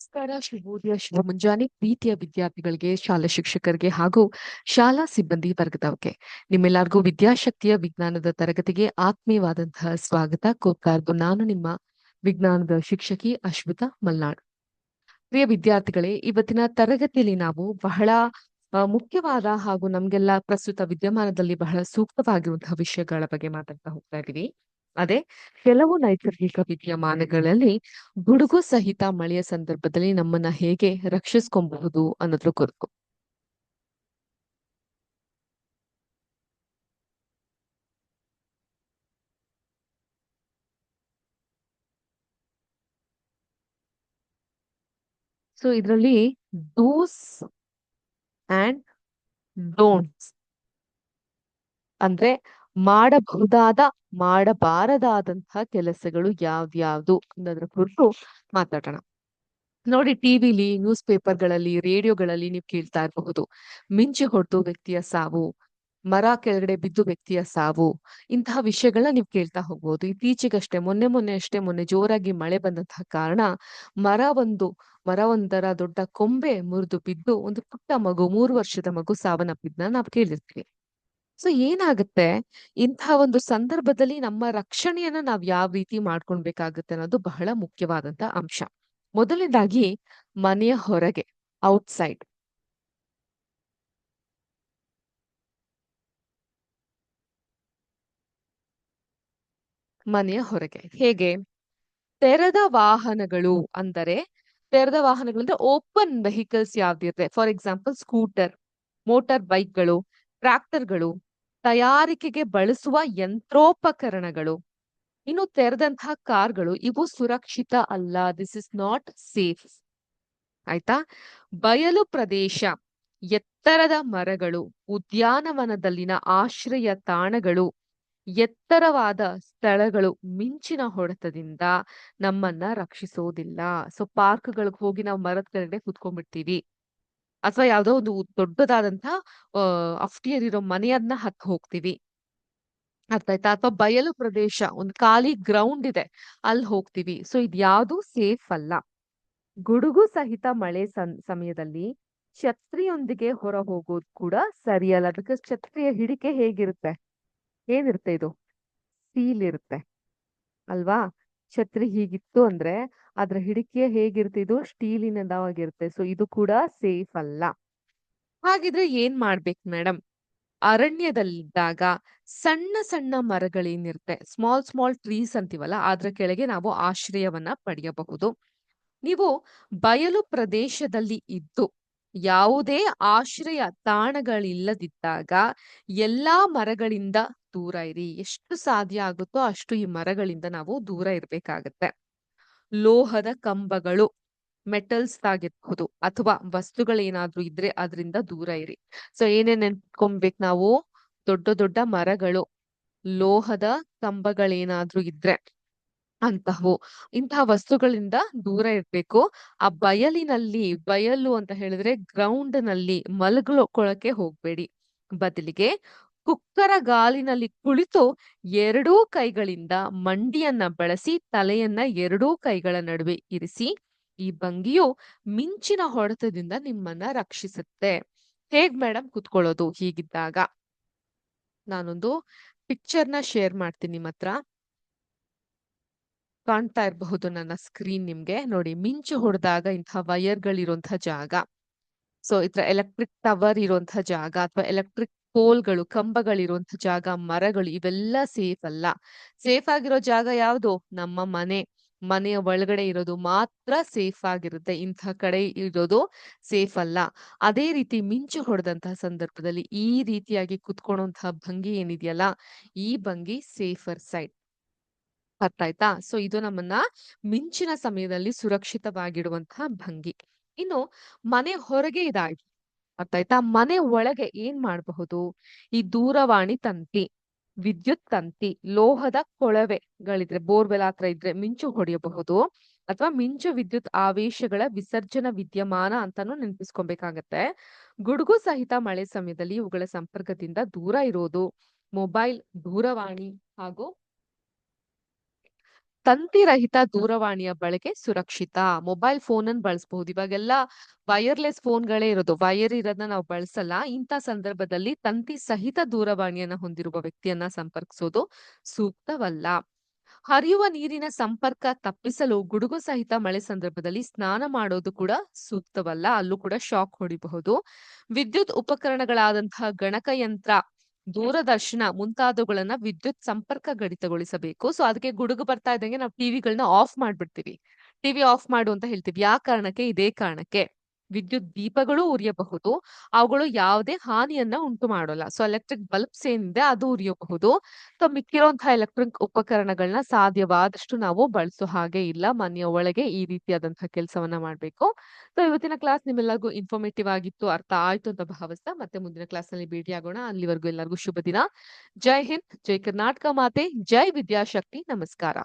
ನಮಸ್ಕಾರ ಶುಭೋದಯ ಶುಭ ಮುಂಜಾನೆ ಪ್ರೀತಿಯ ವಿದ್ಯಾರ್ಥಿಗಳಿಗೆ, ಶಾಲಾ ಶಿಕ್ಷಕರಿಗೆ ಹಾಗೂ ಶಾಲಾ ಸಿಬ್ಬಂದಿ ವರ್ಗದವರಿಗೆ ನಿಮ್ಮೆಲ್ಲರಿಗೂ ವಿದ್ಯಾಶಕ್ತಿಯ ವಿಜ್ಞಾನದ ತರಗತಿಗೆ ಆತ್ಮೀಯವಾದಂತಹ ಸ್ವಾಗತ. ಕೋರ್ತಾ ಇರೋದು ನಾನು ನಿಮ್ಮ ವಿಜ್ಞಾನದ ಶಿಕ್ಷಕಿ ಅಶ್ವಿತಾ ಮಲ್ನಾಡ್. ಪ್ರಿಯ ವಿದ್ಯಾರ್ಥಿಗಳೇ, ಇವತ್ತಿನ ತರಗತಿಯಲ್ಲಿ ನಾವು ಬಹಳ ಮುಖ್ಯವಾದ ಹಾಗೂ ನಮ್ಗೆಲ್ಲ ಪ್ರಸ್ತುತ ವಿದ್ಯಮಾನದಲ್ಲಿ ಬಹಳ ಸೂಕ್ತವಾಗಿರುವಂತಹ ವಿಷಯಗಳ ಬಗ್ಗೆ ಮಾತಾಡ್ತಾ ಹೋಗ್ತಾ ಇದೀವಿ ಅದೇ ಕೆಲವು ನೈಸರ್ಗಿಕ ವಿದ್ಯಮಾನಗಳಲ್ಲಿ ಗುಡುಗು ಸಹಿತ ಮಳೆಯ ಸಂದರ್ಭದಲ್ಲಿ ನಮ್ಮನ್ನ ಹೇಗೆ ರಕ್ಷಿಸ್ಕೊಬಹುದು ಅನ್ನೋದ್ರ ಕುರಿತು. ಸೊ ಇದರಲ್ಲಿ ಡೂಸ್ ಅಂಡ್ ಡೋಂಟ್ಸ್ ಅಂದ್ರೆ ಮಾಡಬಹುದಾದ, ಮಾಡಬಾರದಾದಂತಹ ಕೆಲಸಗಳು ಯಾವ್ದ್ಯಾವ್ದು ಅನ್ನೋದ್ರ ಕುರಿತು ಮಾತಾಡೋಣ. ನೋಡಿ ಟಿವಿಲಿ ನ್ಯೂಸ್ ಪೇಪರ್ಗಳಲ್ಲಿ ರೇಡಿಯೋಗಳಲ್ಲಿ ನೀವು ಕೇಳ್ತಾ ಇರಬಹುದು. ಮಿಂಚು ಹೊಡೆದು ವ್ಯಕ್ತಿಯ ಸಾವು, ಮರ ಕೆಳಗಡೆ ಬಿದ್ದು ವ್ಯಕ್ತಿಯ ಸಾವು, ಇಂತಹ ವಿಷಯಗಳನ್ನ ನೀವು ಕೇಳ್ತಾ ಹೋಗ್ಬೋದು. ಇತ್ತೀಚೆಗಷ್ಟೇ, ಮೊನ್ನೆ ಮೊನ್ನೆ ಅಷ್ಟೇ, ಮೊನ್ನೆ ಜೋರಾಗಿ ಮಳೆ ಬಂದಂತಹ ಕಾರಣ ಮರ ಒಂದು, ಮರ ಒಂದರ ದೊಡ್ಡ ಕೊಂಬೆ ಮುರಿದು ಬಿದ್ದು ಒಂದು ಪುಟ್ಟ ಮಗು, ಮೂರು ವರ್ಷದ ಮಗು ಸಾವನ್ನಪ್ಪಿದ್ನ ನಾವು ಕೇಳಿರ್ತೀವಿ. ಸೊ ಏನಾಗುತ್ತೆ? ಇಂತಹ ಒಂದು ಸಂದರ್ಭದಲ್ಲಿ ನಮ್ಮ ರಕ್ಷಣೆಯನ್ನ ನಾವ್ ಯಾವ ರೀತಿ ಮಾಡ್ಕೊಳ್ಬೇಕಾಗುತ್ತೆ ಅನ್ನೋದು ಬಹಳ ಮುಖ್ಯವಾದಂತ ಅಂಶ. ಮೊದಲನೇದಾಗಿ ಮನೆಯ ಹೊರಗೆ ಔಟ್ಸೈಡ್ ಮನೆಯ ಹೊರಗೆ. ಹೇಗೆ? ತೆರೆದ ವಾಹನಗಳು ಅಂದರೆ, ತೆರೆದ ವಾಹನಗಳು ಅಂದ್ರೆ ಓಪನ್ ವೆಹಿಕಲ್ಸ್ ಯಾವ್ದಿರುತ್ತೆ ಫಾರ್ ಎಕ್ಸಾಂಪಲ್ ಸ್ಕೂಟರ್, ಮೋಟಾರ್ ಬೈಕ್ಗಳು ಟ್ರಾಕ್ಟರ್ಗಳು ತಯಾರಿಕೆಗೆ ಬಳಸುವ ಯಂತ್ರೋಪಕರಣಗಳು. ಇನ್ನು ತೆರೆದಂತಹ ಕಾರ್ಗಳು, ಇವು ಸುರಕ್ಷಿತ ಅಲ್ಲ. ದಿಸ್ ಇಸ್ ನಾಟ್ ಸೇಫ್ ಆಯ್ತಾ? ಬಯಲು ಪ್ರದೇಶ, ಎತ್ತರದ ಮರಗಳು, ಉದ್ಯಾನವನದಲ್ಲಿನ ಆಶ್ರಯ ತಾಣಗಳು, ಎತ್ತರವಾದ ಸ್ಥಳಗಳು ಮಿಂಚಿನ ಹೊಡೆತದಿಂದ ನಮ್ಮನ್ನ ರಕ್ಷಿಸೋದಿಲ್ಲ. ಸೊ ಪಾರ್ಕ್ಗಳಿಗೆ ಹೋಗಿ ನಾವು ಮರದ ಕೆಳಗಡೆ ಕುತ್ಕೊಂಡ್ಬಿಡ್ತೀವಿ. ಅಥವಾ ಯಾವ್ದೋ ಒಂದು ದೊಡ್ಡದಾದಂತಹ ಅಹ್ ಅಫ್ಟಿಯರ್ ಇರೋ ಮನೆಯನ್ನ ಹತ್ತಿ ಹೋಗ್ತೀವಿ. ಅರ್ಥ ಆಯ್ತಾ? ಅಥವಾ ಬಯಲು ಪ್ರದೇಶ, ಒಂದು ಖಾಲಿ ಗ್ರೌಂಡ್ ಇದೆ, ಅಲ್ಲಿ ಹೋಗ್ತೀವಿ. ಸೊ ಇದ್ಯಾವುದು ಸೇಫ್ ಅಲ್ಲ. ಗುಡುಗು ಸಹಿತ ಮಳೆ ಸಮಯದಲ್ಲಿ ಛತ್ರಿಯೊಂದಿಗೆ ಹೊರ ಹೋಗೋದು ಕೂಡ ಸರಿಯಲ್ಲ. ಅದಕ್ಕೆ ಛತ್ರಿಯ ಹಿಡಿಕೆ ಹೇಗಿರುತ್ತೆ? ಏನಿರುತ್ತೆ ಇದು? ಸೀಲ್ ಇರುತ್ತೆ. ಅಲ್ವಾ? ಛತ್ರಿ ಹೀಗಿತ್ತು ಅಂದ್ರೆ ಅದ್ರ ಹಿಡಿಕೆ ಹೇಗಿರುತ್ತೆ ಇದು ಸ್ಟೀಲಿನದಾಗಿರುತ್ತೆ ಸೊ ಇದು ಕೂಡ ಸೇಫ್ ಅಲ್ಲ. ಹಾಗಿದ್ರೆ ಏನ್ ಮಾಡ್ಬೇಕು ಮೇಡಮ್ ಅರಣ್ಯದಲ್ಲಿದ್ದಾಗ ಸಣ್ಣ ಸಣ್ಣ ಮರಗಳೇನಿರುತ್ತೆ ಸ್ಮಾಲ್ ಸ್ಮಾಲ್ ಟ್ರೀಸ್ ಅಂತೀವಲ್ಲ, ಅದ್ರ ಕೆಳಗೆ ನಾವು ಆಶ್ರಯವನ್ನ ಪಡೆಯಬಹುದು. ನೀವು ಬಯಲು ಪ್ರದೇಶದಲ್ಲಿ ಇದ್ದು, ಯಾವುದೇ ಆಶ್ರಯ ತಾಣಗಳಿಲ್ಲದಿದ್ದಾಗ ಎಲ್ಲಾ ಮರಗಳಿಂದ ದೂರ ಇರಿ. ಎಷ್ಟು ಸಾಧ್ಯ ಆಗುತ್ತೋ ಅಷ್ಟು ಈ ಮರಗಳಿಂದ ನಾವು ದೂರ ಇರ್ಬೇಕಾಗತ್ತೆ. ಲೋಹದ ಕಂಬಗಳು ಮೆಟಲ್ಸ್ ಆಗಿರ್ಬಹುದು ಅಥವಾ ವಸ್ತುಗಳೇನಾದ್ರೂ ಇದ್ರೆ ಅದರಿಂದ ದೂರ ಇರಿ. ಸೊ ಏನೇನ್ ನೆನ್ಪ್ಕೊಬೇಕು ನಾವು? ದೊಡ್ಡ ದೊಡ್ಡ ಮರಗಳು, ಲೋಹದ ಕಂಬಗಳೇನಾದ್ರೂ ಇದ್ರೆ ಅಂತಹವು. ಇಂತಹ ವಸ್ತುಗಳಿಂದ ದೂರ ಇರ್ಬೇಕು. ಆ ಬಯಲಿನಲ್ಲಿ, ಬಯಲು ಅಂತ ಹೇಳಿದ್ರೆ ಗ್ರೌಂಡ್ನಲ್ಲಿ ಮಲಗ್ಕೊಳಕ್ಕೆ ಹೋಗ್ಬೇಡಿ. ಬದಲಿಗೆ ಕುಕ್ಕರ ಗಾಲಿನಲ್ಲಿ ಕುಳಿತು ಎರಡೂ ಕೈಗಳಿಂದ ಮಂಡಿಯನ್ನ ಬಳಸಿ ತಲೆಯನ್ನ ಎರಡೂ ಕೈಗಳ ನಡುವೆ ಇರಿಸಿ, ಈ ಭಂಗಿಯು ಮಿಂಚಿನ ಹೊಡೆತದಿಂದ ನಿಮ್ಮನ್ನ ರಕ್ಷಿಸುತ್ತೆ. ಹೇಗ್ ಮೇಡಮ್ ಕುತ್ಕೊಳ್ಳೋದು ಹೀಗಿದ್ದಾಗ? ನಾನೊಂದು ಪಿಕ್ಚರ್ನ ಶೇರ್ ಮಾಡ್ತೀನಿ ನಿಮ್ಮ ಹತ್ರ. ಕಾಣ್ತಾ ಇರಬಹುದು ನನ್ನ ಸ್ಕ್ರೀನ್ ನಿಮ್ಗೆ. ನೋಡಿ, ಮಿಂಚು ಹೊಡೆದಾಗ ಇಂತಹ ವೈರ್ಗಳಿರುವಂತಹ ಜಾಗ. ಸೊ ಇತರ ಎಲೆಕ್ಟ್ರಿಕ್ ಟವರ್ ಇರುವಂತಹ ಜಾಗ ಅಥವಾ ಎಲೆಕ್ಟ್ರಿಕ್ ಪೋಲ್ಗಳು ಕಂಬಗಳಿರುವಂತ ಜಾಗ, ಮರಗಳು ಇವೆಲ್ಲ ಸೇಫ್ ಅಲ್ಲ. ಸೇಫ್ ಆಗಿರೋ ಜಾಗ ಯಾವುದು? ನಮ್ಮ ಮನೆ. ಮನೆಯ ಒಳಗಡೆ ಇರೋದು ಮಾತ್ರ ಸೇಫ್ ಆಗಿರುತ್ತೆ. ಇಂಥ ಕಡೆ ಇರೋದು ಸೇಫ್ ಅಲ್ಲ. ಅದೇ ರೀತಿ ಮಿಂಚು ಹೊಡೆದಂತಹ ಸಂದರ್ಭದಲ್ಲಿ ಈ ರೀತಿಯಾಗಿ ಕುತ್ಕೊಳ್ಳುವಂತಹ ಭಂಗಿ ಏನಿದೆಯಲ್ಲ, ಈ ಭಂಗಿ ಸೇಫರ್ ಸೈಡ್. ಅರ್ಥ ಆಯ್ತಾ ಸೊ, ಇದು ನಮ್ಮನ್ನ ಮಿಂಚಿನ ಸಮಯದಲ್ಲಿ ಸುರಕ್ಷಿತವಾಗಿಡುವಂತಹ ಭಂಗಿ. ಇನ್ನು ಮನೆ ಹೊರಗೆ ಇದಾಯ್ತು ಆಯ್ತಾ ಮನೆ ಒಳಗೆ ಏನ್ ಮಾಡಬಹುದು? ಈ ದೂರವಾಣಿ ತಂತಿ, ವಿದ್ಯುತ್ ತಂತಿ, ಲೋಹದ ಕೊಳವೆಗಳಿದ್ರೆ, ಬೋರ್ವೆಲ್ ಹತ್ರ ಇದ್ರೆ ಮಿಂಚು ಹೊಡೆಯಬಹುದು ಅಥವಾ ಮಿಂಚು ವಿದ್ಯುತ್ ಆವೇಶಗಳ ವಿಸರ್ಜನ ವಿದ್ಯಮಾನ ಅಂತಾನು ನೆನಪಿಸ್ಕೊಬೇಕಾಗತ್ತೆ. ಗುಡುಗು ಸಹಿತ ಮಳೆ ಸಮಯದಲ್ಲಿ ಇವುಗಳ ಸಂಪರ್ಕದಿಂದ ದೂರ ಇರೋದು, ಮೊಬೈಲ್ ದೂರವಾಣಿ ಹಾಗೂ ತಂತಿರಹಿತ ದೂರವಾಣಿಯ ಬಳಕೆ ಸುರಕ್ಷಿತ. ಮೊಬೈಲ್ ಫೋನ್ ಅನ್ನು ಬಳಸಬಹುದು. ಇವಾಗೆಲ್ಲ ವೈರ್ಲೆಸ್ ಫೋನ್ಗಳೇ ಇರೋದು. ವೈರ್ ಇರೋದನ್ನ ನಾವು ಬಳಸಲ್ಲ. ಇಂಥ ಸಂದರ್ಭದಲ್ಲಿ ತಂತಿ ಸಹಿತ ದೂರವಾಣಿಯನ್ನ ಹೊಂದಿರುವ ವ್ಯಕ್ತಿಯನ್ನ ಸಂಪರ್ಕಿಸೋದು ಸೂಕ್ತವಲ್ಲ. ಹರಿಯುವ ನೀರಿನ ಸಂಪರ್ಕ ತಪ್ಪಿಸಲು ಗುಡುಗು ಸಹಿತ ಮಳೆ ಸಂದರ್ಭದಲ್ಲಿ ಸ್ನಾನ ಮಾಡೋದು ಕೂಡ ಸೂಕ್ತವಲ್ಲ. ಅಲ್ಲೂ ಕೂಡ ಶಾಕ್ ಹೊಡಿಬಹುದು. ವಿದ್ಯುತ್ ಉಪಕರಣಗಳಾದಂತಹ ಗಣಕಯಂತ್ರ ದೂರದರ್ಶನ ಮುಂತಾದವುಗಳನ್ನ ವಿದ್ಯುತ್ ಸಂಪರ್ಕ ಕಡಿತಗೊಳಿಸಬೇಕು ಸೊ ಅದಕ್ಕೆ ಗುಡುಗು ಬರ್ತಾ ಇದ್ದಂಗೆ ನಾವು ಟಿವಿಗಳನ್ನ ಆಫ್ ಮಾಡ್ಬಿಡ್ತೀವಿ. ಟಿವಿ ಆಫ್ ಮಾಡು ಅಂತ ಹೇಳ್ತೀವಿ. ಯಾವ ಕಾರಣಕ್ಕೆ? ಇದೇ ಕಾರಣಕ್ಕೆ. ವಿದ್ಯುತ್ ದೀಪಗಳು ಉರಿಯಬಹುದು. ಅವುಗಳು ಯಾವುದೇ ಹಾನಿಯನ್ನ ಉಂಟು ಮಾಡೋಲ್ಲ ಸೊ ಎಲೆಕ್ಟ್ರಿಕ್ ಬಲ್ಬ್ಸ್ ಏನಿದೆ ಅದು ಉರಿಯಬಹುದು. ಸೊ ಮಿಕ್ಕಿರುವಂತಹ ಎಲೆಕ್ಟ್ರಿಕ್ ಉಪಕರಣಗಳನ್ನ ಸಾಧ್ಯವಾದಷ್ಟು ನಾವು ಬಳಸೋ ಹಾಗೆ ಇಲ್ಲ. ಮನೆಯ ಒಳಗೆ ಈ ರೀತಿಯಾದಂತಹ ಕೆಲಸವನ್ನ ಮಾಡಬೇಕು. ಸೊ ಇವತ್ತಿನ ಕ್ಲಾಸ್ ನಿಮ್ಮೆಲ್ಲರಿಗೂ ಇನ್ಫಾರ್ಮೇಟಿವ್ ಆಗಿತ್ತು. ಅರ್ಥ ಆಯ್ತು ಅಂತ ಭಾವಿಸ್ತಾ ಮತ್ತೆ ಮುಂದಿನ ಕ್ಲಾಸ್ನಲ್ಲಿ ಭೇಟಿಯಾಗೋಣ ಅಲ್ಲಿವರೆಗೂ ಎಲ್ಲರಿಗೂ ಶುಭ ದಿನ. ಜೈ ಹಿಂದ್, ಜೈ ಕರ್ನಾಟಕ ಮಾತೆ, ಜೈ ವಿದ್ಯಾಶಕ್ತಿ. ನಮಸ್ಕಾರ.